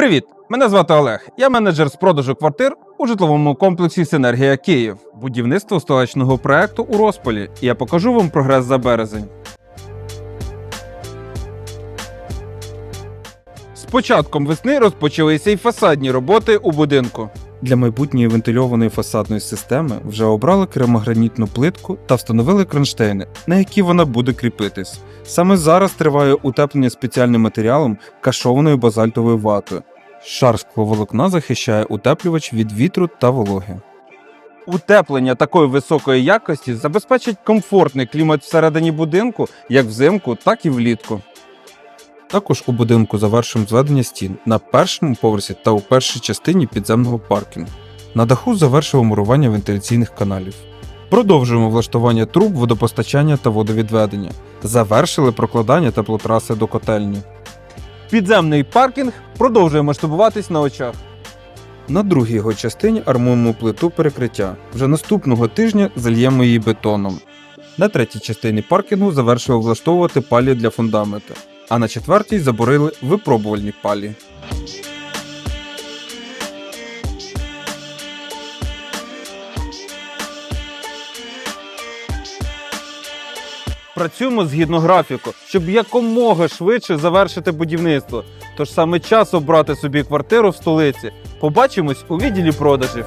Привіт! Мене звати Олег. Я менеджер з продажу квартир у житловому комплексі Синергія Київ, будівництво столичного проекту у розпалі. І я покажу вам прогрес за березень. З початком весни розпочалися й фасадні роботи у будинку. Для майбутньої вентильованої фасадної системи вже обрали керамогранітну плитку та встановили кронштейни, на які вона буде кріпитись. Саме зараз триває утеплення спеціальним матеріалом кашованою базальтовою ватою. Шар скловолокна захищає утеплювач від вітру та вологи. Утеплення такої високої якості забезпечить комфортний клімат всередині будинку як взимку, так і влітку. Також у будинку завершуємо зведення стін на першому поверсі та у першій частині підземного паркінгу. На даху завершили мурування вентиляційних каналів. Продовжуємо влаштування труб водопостачання та водовідведення. Завершили прокладання теплотраси до котельні. Підземний паркінг продовжує масштабуватись на очах. На другій його частині армуємо плиту перекриття. Вже наступного тижня зальємо її бетоном. На третій частині паркінгу завершили влаштовувати палі для фундаменту, а на четвертій заборили випробувальні палі. Працюємо згідно графіку, щоб якомога швидше завершити будівництво. Тож саме час обрати собі квартиру в столиці. Побачимось у відділі продажів.